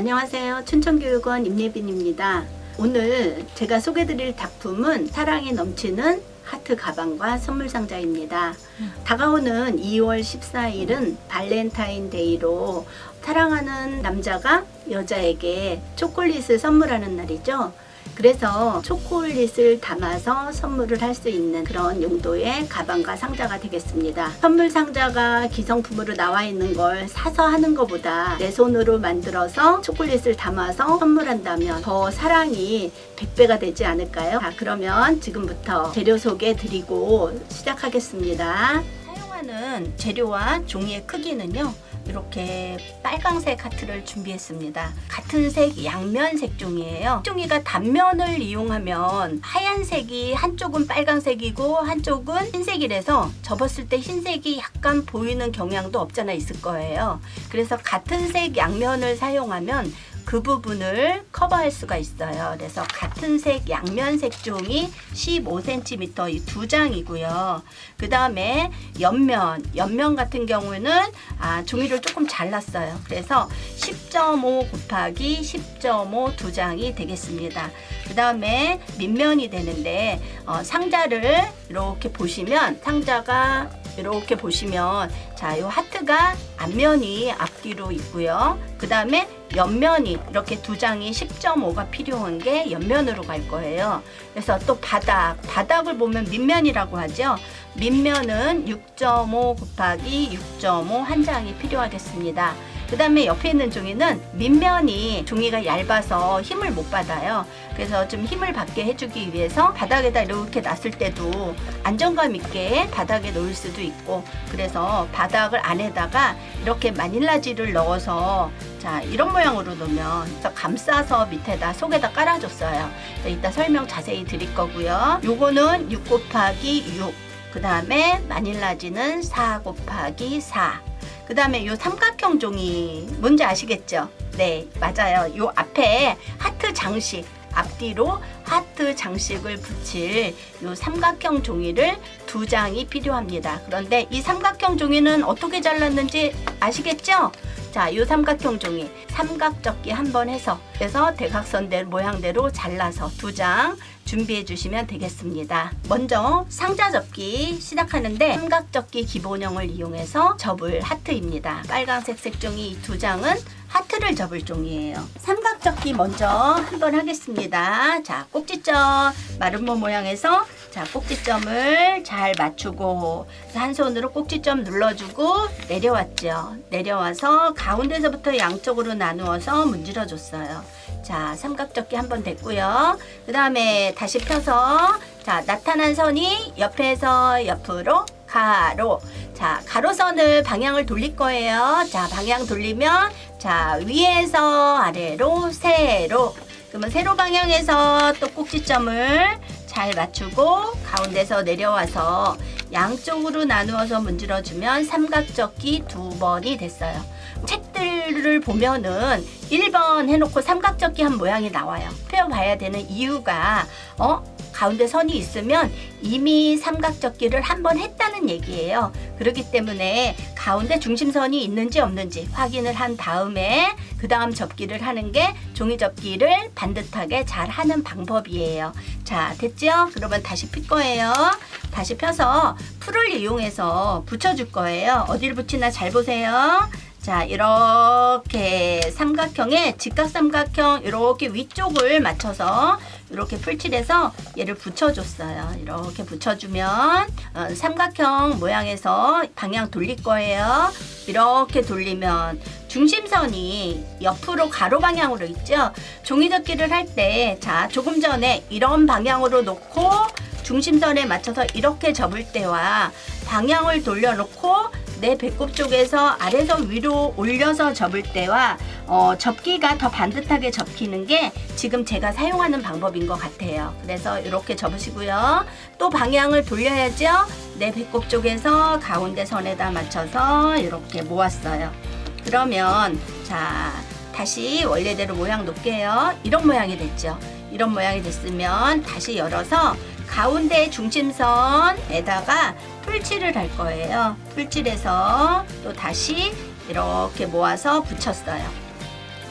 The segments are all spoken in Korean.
안녕하세요. 춘천교육원 임예빈입니다. 오늘 제가 소개드릴 작품은 사랑이 넘치는 하트 가방과 선물 상자입니다. 다가오는 2월 14일은 발렌타인데이로 사랑하는 남자가 여자에게 초콜릿을 선물하는 날이죠. 그래서 초콜릿을 담아서 선물을 할 수 있는 그런 용도의 가방과 상자가 되겠습니다. 선물 상자가 기성품으로 나와 있는 걸 사서 하는 것보다 내 손으로 만들어서 초콜릿을 담아서 선물한다면 더 사랑이 100배가 되지 않을까요? 자, 그러면 지금부터 재료 소개 드리고 시작하겠습니다. 사용하는 재료와 종이의 크기는요. 이렇게 빨강색 하트를 준비했습니다. 같은 색 양면 색종이에요. 종이가 단면을 이용하면 하얀색이 한쪽은 빨강색이고 한쪽은 흰색이라서 접었을 때 흰색이 약간 보이는 경향도 없잖아 있을 거예요. 그래서 같은 색 양면을 사용하면 그 부분을 커버할 수가 있어요. 그래서 같은 색 양면 색종이 15cm 이 두 장이고요. 그 다음에 옆면, 옆면 같은 경우는 아, 종이를 조금 잘랐어요. 그래서 10.5 곱하기 10.5 두 장이 되겠습니다. 그 다음에 밑면이 되는데 어, 상자를 이렇게 보시면 상자가 이렇게 보시면 자, 요 하트가 앞면이 앞뒤로 있고요. 그 다음에 옆면이 이렇게 두 장이 10.5가 필요한 게 옆면으로 갈 거예요. 그래서 또 바닥, 바닥을 보면 밑면이라고 하죠. 밑면은 6.5 곱하기 6.5 한 장이 필요하겠습니다. 그 다음에 옆에 있는 종이는 밑면이 종이가 얇아서 힘을 못 받아요. 그래서 좀 힘을 받게 해주기 위해서 바닥에다 이렇게 놨을 때도 안정감 있게 바닥에 놓을 수도 있고 그래서 바닥을 안에다가 이렇게 마닐라지를 넣어서 자 이런 모양으로 놓으면 감싸서 밑에다 속에다 깔아줬어요. 이따 설명 자세히 드릴 거고요. 요거는 6 곱하기 6. 그 다음에 마닐라지는 4 곱하기 4. 그 다음에 요 삼각형 종이 뭔지 아시겠죠? 네, 맞아요. 요 앞에 하트 장식, 앞뒤로 하트 장식을 붙일 요 삼각형 종이를 두 장이 필요합니다. 그런데 이 삼각형 종이는 어떻게 잘랐는지 아시겠죠? 자, 요 삼각형 종이 삼각접기 한 번 해서 그래서 대각선대 모양대로 잘라서 두 장 준비해 주시면 되겠습니다. 먼저 상자 접기 시작하는데 삼각접기 기본형을 이용해서 접을 하트입니다. 빨간색 색종이 두 장은 하트를 접을 종이에요. 삼각접기 먼저 한번 하겠습니다. 자, 꼭지점 마름모 모양에서 자, 꼭지점을 잘 맞추고 한 손으로 꼭지점 눌러주고 내려왔죠. 내려와서 가운데서부터 양쪽으로 나누어서 문질러 줬어요. 자, 삼각접기 한 번 됐고요. 그 다음에 다시 펴서 자, 나타난 선이 옆에서 옆으로 가로. 자, 가로선을 방향을 돌릴 거예요. 자, 방향 돌리면 자, 위에서 아래로 세로. 그러면 세로 방향에서 또 꼭지점을 잘 맞추고 가운데서 내려와서 양쪽으로 나누어서 문질러주면 삼각접기 두 번이 됐어요. 책들을 보면은 1번 해놓고 삼각접기 한 모양이 나와요. 펴봐야 되는 이유가 어 가운데 선이 있으면 이미 삼각접기를 한 번 했다는 얘기예요. 그렇기 때문에 가운데 중심선이 있는지 없는지 확인을 한 다음에 그 다음 접기를 하는 게 종이 접기를 반듯하게 잘 하는 방법이에요. 자, 됐죠? 그러면 다시 필 거예요. 다시 펴서 풀을 이용해서 붙여줄 거예요. 어디를 붙이나 잘 보세요. 자, 이렇게 삼각형에 직각삼각형 이렇게 위쪽을 맞춰서 이렇게 풀칠해서 얘를 붙여줬어요. 이렇게 붙여주면 어, 삼각형 모양에서 방향 돌릴 거예요. 이렇게 돌리면 중심선이 옆으로 가로 방향으로 있죠. 종이접기를 할 때, 자, 조금 전에 이런 방향으로 놓고 중심선에 맞춰서 이렇게 접을 때와 방향을 돌려놓고 내 배꼽 쪽에서 아래서 위로 올려서 접을 때와 어, 접기가 더 반듯하게 접히는 게 지금 제가 사용하는 방법인 것 같아요. 그래서 이렇게 접으시고요. 또 방향을 돌려야죠. 내 배꼽 쪽에서 가운데 선에다 맞춰서 이렇게 모았어요. 그러면 자 다시 원래대로 모양 놓을게요. 이런 모양이 됐죠. 이런 모양이 됐으면 다시 열어서 가운데 중심선에다가 풀칠을 할 거예요. 풀칠해서 또 다시 이렇게 모아서 붙였어요.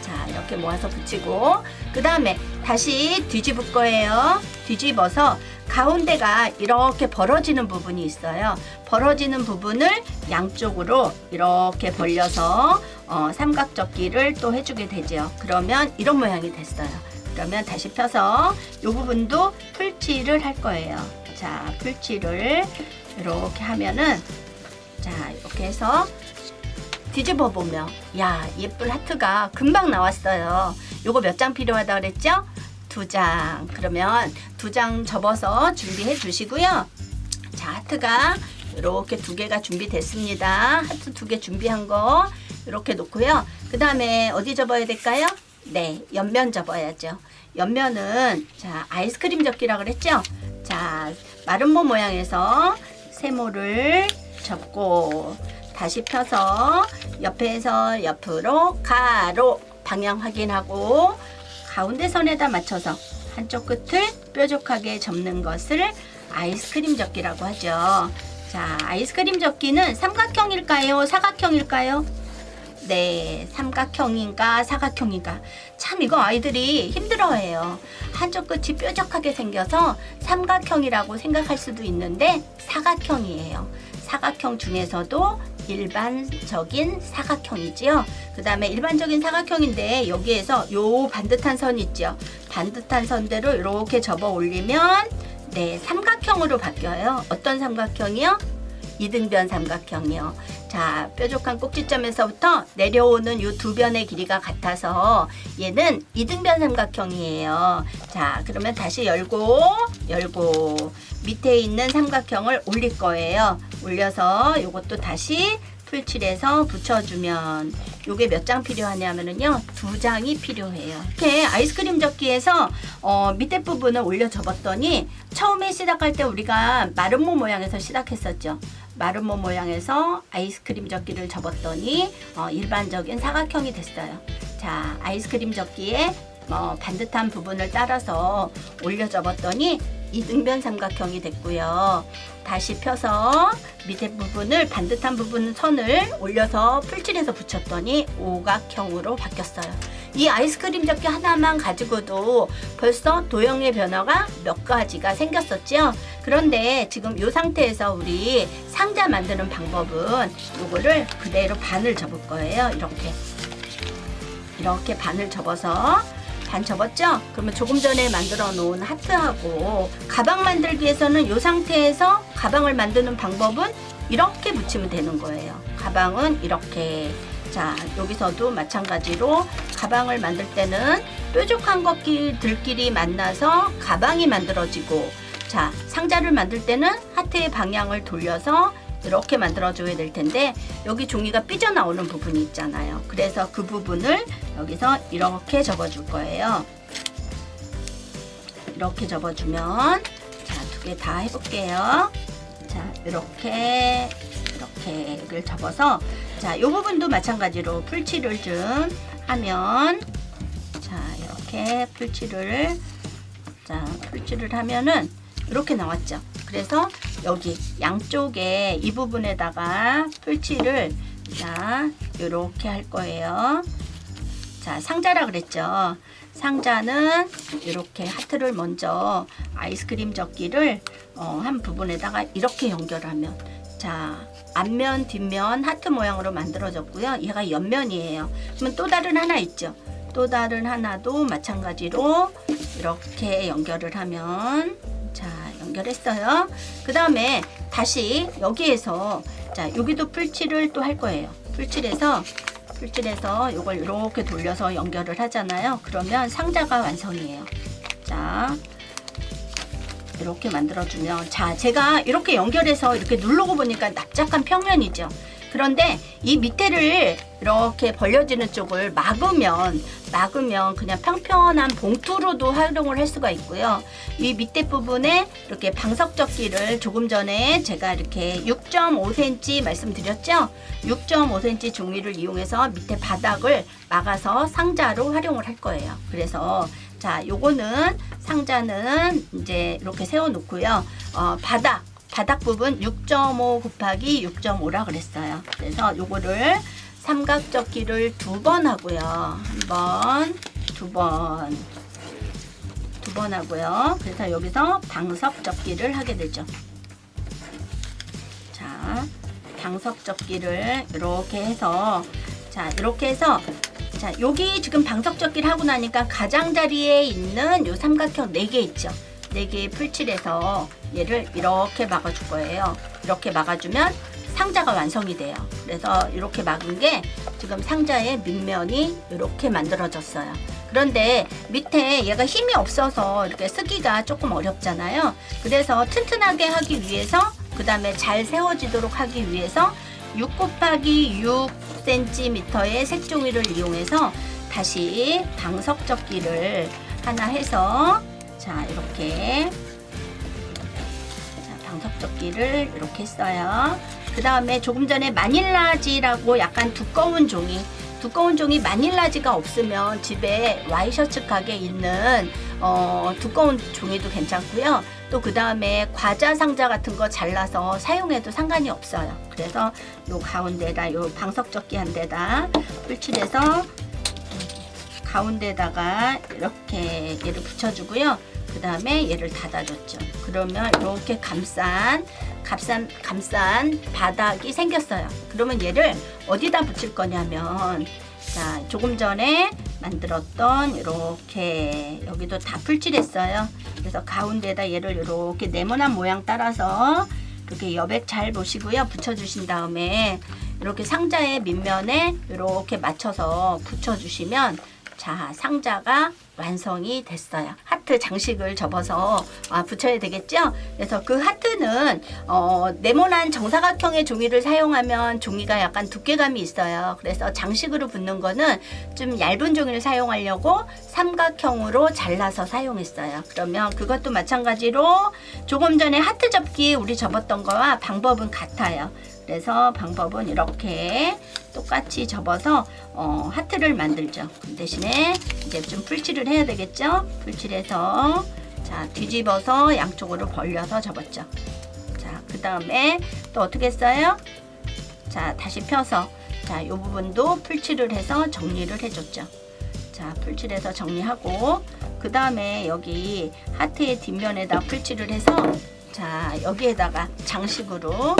자, 이렇게 모아서 붙이고 그 다음에 다시 뒤집을 거예요. 뒤집어서 가운데가 이렇게 벌어지는 부분이 있어요. 벌어지는 부분을 양쪽으로 이렇게 벌려서 어, 삼각접기를 또 해주게 되죠. 그러면 이런 모양이 됐어요. 그러면 다시 펴서 이 부분도 풀칠을 할 거예요. 자, 풀칠을 이렇게 하면은 자, 이렇게 해서 뒤집어 보면 야, 예쁜 하트가 금방 나왔어요. 요거 몇 장 필요하다 그랬죠? 두 장. 그러면 두 장 접어서 준비해 주시고요. 자, 하트가 이렇게 두 개가 준비됐습니다. 하트 두 개 준비한 거 이렇게 놓고요. 그 다음에 어디 접어야 될까요? 네, 옆면 접어야죠. 옆면은 자 아이스크림 접기라 그랬죠? 자 마른 모 모양에서 세모를 접고 다시 펴서 옆에서 옆으로 가로 방향 확인하고 가운데 선에다 맞춰서 한쪽 끝을 뾰족하게 접는 것을 아이스크림 접기라고 하죠. 자, 아이스크림 접기는 삼각형일까요? 사각형일까요? 네, 삼각형인가 사각형인가. 참 이거 아이들이 힘들어해요. 한쪽 끝이 뾰족하게 생겨서 삼각형이라고 생각할 수도 있는데 사각형이에요. 사각형 중에서도 일반적인 사각형이지요. 그 다음에 일반적인 사각형인데 여기에서 요 반듯한 선 있죠. 반듯한 선대로 이렇게 접어 올리면 네, 삼각형으로 바뀌어요. 어떤 삼각형이요? 이등변 삼각형이요. 자, 뾰족한 꼭지점에서부터 내려오는 이 두 변의 길이가 같아서 얘는 이등변 삼각형이에요. 자, 그러면 다시 열고 열고 밑에 있는 삼각형을 올릴 거예요. 올려서 이것도 다시 풀칠해서 붙여주면 요게 몇 장 필요하냐면은요 두 장이 필요해요 이렇게 아이스크림 접기에서 어, 밑에 부분을 올려 접었더니 처음에 시작할 때 우리가 마름모 모양에서 시작했었죠 마름모 모양에서 아이스크림 접기를 접었더니 어, 일반적인 사각형이 됐어요. 자 아이스크림 접기에 어, 반듯한 부분을 따라서 올려 접었더니 이등변 삼각형이 됐고요. 다시 펴서 밑에 부분을 반듯한 부분 선을 올려서 풀칠해서 붙였더니 오각형으로 바뀌었어요. 이 아이스크림 접기 하나만 가지고도 벌써 도형의 변화가 몇 가지가 생겼었죠. 그런데 지금 이 상태에서 우리 상자 만드는 방법은 이거를 그대로 반을 접을 거예요. 이렇게 이렇게 반을 접어서 반 접었죠? 그러면 조금 전에 만들어 놓은 하트하고 가방 만들기에서는 이 상태에서 가방을 만드는 방법은 이렇게 붙이면 되는 거예요. 가방은 이렇게 자 여기서도 마찬가지로 가방을 만들 때는 뾰족한 것들끼리 만나서 가방이 만들어지고 자 상자를 만들 때는 하트의 방향을 돌려서 이렇게 만들어줘야 될 텐데 여기 종이가 삐져나오는 부분이 있잖아요. 그래서 그 부분을 여기서 이렇게 접어줄 거예요. 이렇게 접어주면 자 두 개 다 해볼게요. 자 이렇게 이렇게 여기를 접어서 자이 부분도 마찬가지로 풀칠을 좀 하면 자 이렇게 풀칠을 자 풀칠을 하면은 이렇게 나왔죠. 그래서 여기 양쪽에 이 부분에다가 풀칠을 자 이렇게 할 거예요. 자 상자라 그랬죠. 상자는 이렇게 하트를 먼저 아이스크림 접기를 어, 한 부분에다가 이렇게 연결하면 자 앞면 뒷면 하트 모양으로 만들어졌고요. 얘가 옆면이에요. 그러면 또 다른 하나 있죠. 또 다른 하나도 마찬가지로 이렇게 연결을 하면 자 연결했어요. 그 다음에 다시 여기에서 자 여기도 풀칠을 또 할 거예요. 풀칠해서 풀칠해서 이걸 이렇게 돌려서 연결을 하잖아요. 그러면 상자가 완성이에요. 자 이렇게 만들어주면 자 제가 이렇게 연결해서 이렇게 누르고 보니까 납작한 평면이죠. 그런데 이 밑에를 이렇게 벌려지는 쪽을 막으면 막으면 그냥 평평한 봉투로도 활용을 할 수가 있고요. 이 밑에 부분에 이렇게 방석접기를 조금 전에 제가 이렇게 6.5cm 말씀드렸죠. 6.5cm 종이를 이용해서 밑에 바닥을 막아서 상자로 활용을 할 거예요. 그래서 자, 요거는 상자는 이제 이렇게 세워 놓고요. 어, 바닥 바닥 부분 6.5 곱하기 6.5라 그랬어요. 그래서 요거를 삼각접기를 두 번 하고요. 한 번, 두 번, 두 번 하고요. 그래서 여기서 방석접기를 하게 되죠. 자, 방석접기를 이렇게 해서 자, 이렇게 해서 자, 여기 지금 방석접기를 하고 나니까 가장자리에 있는 요 삼각형 4개 있죠. 4개의 풀칠해서 얘를 이렇게 막아줄 거예요. 이렇게 막아주면 상자가 완성이 돼요. 그래서 이렇게 막은 게 지금 상자의 밑면이 이렇게 만들어졌어요. 그런데 밑에 얘가 힘이 없어서 이렇게 쓰기가 조금 어렵잖아요. 그래서 튼튼하게 하기 위해서 그 다음에 잘 세워지도록 하기 위해서 6 곱하기 6cm의 색종이를 이용해서 다시 방석접기를 하나 해서 자 이렇게 자 방석접기를 이렇게 했어요. 그 다음에 조금 전에 마닐라지라고 약간 두꺼운 종이 두꺼운 종이 마닐라지가 없으면 집에 와이셔츠 가게에 있는 어, 두꺼운 종이도 괜찮고요. 또 그 다음에 과자 상자 같은 거 잘라서 사용해도 상관이 없어요. 그래서 요 가운데다 요 방석접기 한 데다 풀칠해서 가운데다가 이렇게 얘를 붙여주고요. 그 다음에 얘를 닫아줬죠. 그러면 이렇게 감싼 감싼 감싼 바닥이 생겼어요. 그러면 얘를 어디다 붙일 거냐면 자 조금 전에 만들었던 이렇게 여기도 다 풀칠했어요. 그래서 가운데다 얘를 이렇게 네모난 모양 따라서 이렇게 여백 잘 보시고요. 붙여주신 다음에 이렇게 상자의 밑면에 이렇게 맞춰서 붙여주시면 자 상자가 완성이 됐어요. 하트 장식을 접어서 아, 붙여야 되겠죠? 그래서 그 하트는 어, 네모난 정사각형의 종이를 사용하면 종이가 약간 두께감이 있어요. 그래서 장식으로 붙는 거는 좀 얇은 종이를 사용하려고 삼각형으로 잘라서 사용했어요. 그러면 그것도 마찬가지로 조금 전에 하트 접기 우리 접었던 거와 방법은 같아요. 그래서 방법은 이렇게 똑같이 접어서 어, 하트를 만들죠. 그 대신에 이제 좀 풀칠을 해야 되겠죠? 풀칠해서 자 뒤집어서 양쪽으로 벌려서 접었죠. 자 그 다음에 또 어떻게 했어요? 자 다시 펴서 자이 부분도 풀칠을 해서 정리를 해줬죠. 자 풀칠해서 정리하고 그 다음에 여기 하트의 뒷면에다 풀칠을 해서 자 여기에다가 장식으로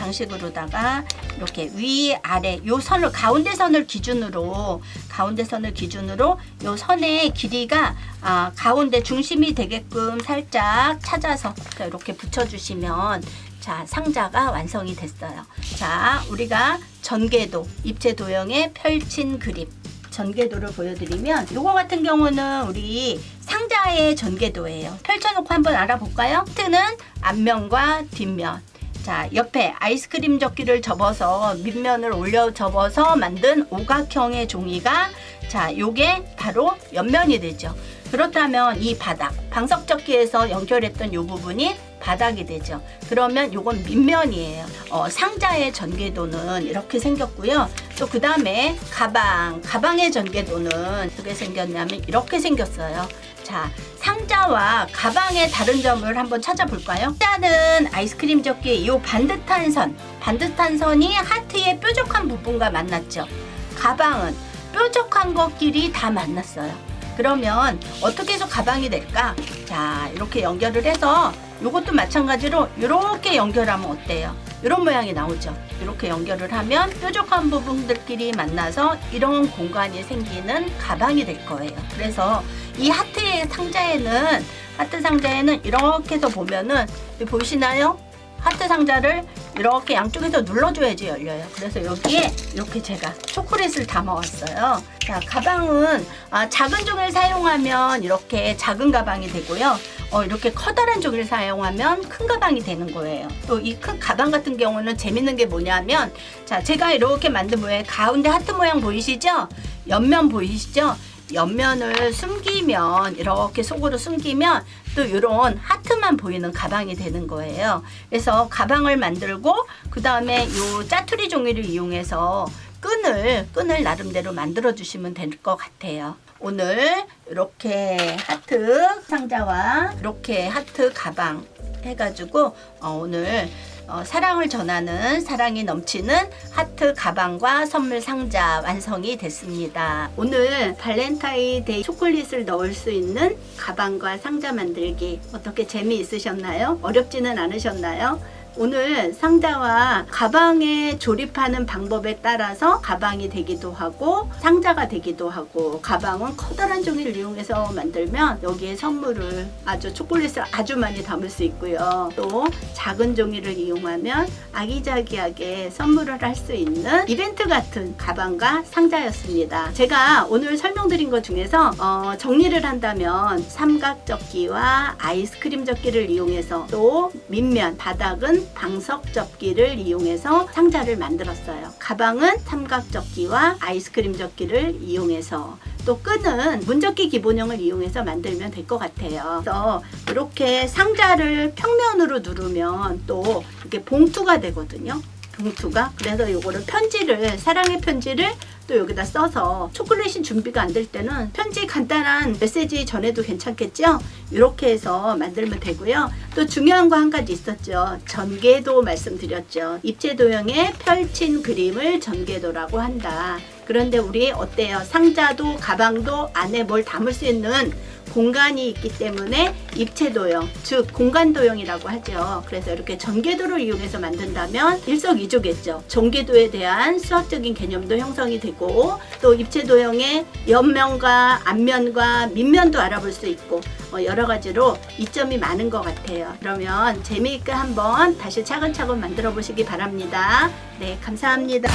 장식으로다가 이렇게 위 아래 요 선을 가운데 선을 기준으로 가운데 선을 기준으로 요 선의 길이가 아, 가운데 중심이 되게끔 살짝 찾아서 이렇게 붙여주시면 자 상자가 완성이 됐어요. 자 우리가 전개도 입체 도형의 펼친 그림 전개도를 보여드리면 요거 같은 경우는 우리 상자의 전개도예요. 펼쳐놓고 한번 알아볼까요? 트는 앞면과 뒷면 자, 옆에 아이스크림 접기를 접어서 밑면을 올려 접어서 만든 오각형의 종이가 자, 요게 바로 옆면이 되죠. 그렇다면 이 바닥, 방석 접기에서 연결했던 요 부분이 바닥이 되죠. 그러면 요건 밑면이에요. 어, 상자의 전개도는 이렇게 생겼고요. 또 그 다음에 가방, 가방의 전개도는 어떻게 생겼냐면 이렇게 생겼어요. 자, 상자와 가방의 다른 점을 한번 찾아볼까요? 상자는 아이스크림 접기의 이 반듯한 선, 반듯한 선이 하트의 뾰족한 부분과 만났죠. 가방은 뾰족한 것끼리 다 만났어요. 그러면 어떻게 해서 가방이 될까? 자, 이렇게 연결을 해서 이것도 마찬가지로 이렇게 연결하면 어때요? 이런 모양이 나오죠. 이렇게 연결을 하면 뾰족한 부분들끼리 만나서 이런 공간이 생기는 가방이 될 거예요. 그래서 이 하트의 상자에는 하트 상자에는 이렇게 해서 보면은 보이시나요? 하트 상자를 이렇게 양쪽에서 눌러줘야지 열려요. 그래서 여기에 이렇게 제가 초콜릿을 담아왔어요. 자, 가방은 아, 작은 종이를 사용하면 이렇게 작은 가방이 되고요. 어, 이렇게 커다란 종이를 사용하면 큰 가방이 되는 거예요. 또 이 큰 가방 같은 경우는 재밌는 게 뭐냐면 자, 제가 이렇게 만든 모양 가운데 하트 모양 보이시죠? 옆면 보이시죠? 옆면을 숨기면 이렇게 속으로 숨기면 또 이런 하트만 보이는 가방이 되는 거예요. 그래서 가방을 만들고 그 다음에 이 짜투리 종이를 이용해서 끈을 끈을 나름대로 만들어 주시면 될 것 같아요. 오늘 이렇게 하트 상자와 이렇게 하트 가방 해가지고 어, 오늘 어, 사랑을 전하는 사랑이 넘치는 하트 가방과 선물 상자 완성이 됐습니다. 오늘 발렌타인데이 초콜릿을 넣을 수 있는 가방과 상자 만들기 어떻게 재미있으셨나요? 어렵지는 않으셨나요? 오늘 상자와 가방에 조립하는 방법에 따라서 가방이 되기도 하고 상자가 되기도 하고 가방은 커다란 종이를 이용해서 만들면 여기에 선물을 아주 초콜릿을 아주 많이 담을 수 있고요. 또 작은 종이를 이용하면 아기자기하게 선물을 할 수 있는 이벤트 같은 가방과 상자였습니다. 제가 오늘 설명드린 것 중에서 어, 정리를 한다면 삼각 접기와 아이스크림 접기를 이용해서 또 밑면 바닥은 방석 접기를 이용해서 상자를 만들었어요. 가방은 삼각 접기와 아이스크림 접기를 이용해서 또 끈은 문접기 기본형을 이용해서 만들면 될 것 같아요. 그래서 이렇게 상자를 평면으로 누르면 또 이렇게 봉투가 되거든요. 봉투가 그래서 이거를 편지를 사랑의 편지를 또 여기다 써서 초콜릿이 준비가 안 될 때는 편지 간단한 메시지 전해도 괜찮겠죠? 이렇게 해서 만들면 되고요. 또 중요한 거 한 가지 있었죠. 전개도 말씀드렸죠. 입체 도형에 펼친 그림을 전개도라고 한다. 그런데 우리 어때요? 상자도 가방도 안에 뭘 담을 수 있는 공간이 있기 때문에 입체 도형, 즉 공간 도형이라고 하죠. 그래서 이렇게 전개도를 이용해서 만든다면 일석이조겠죠. 전개도에 대한 수학적인 개념도 형성이 되고 또 입체 도형의 옆면과 앞면과 밑면도 알아볼 수 있고 어, 여러 가지로 이점이 많은 것 같아요. 그러면 재미있게 한번 다시 차근차근 만들어 보시기 바랍니다. 네, 감사합니다.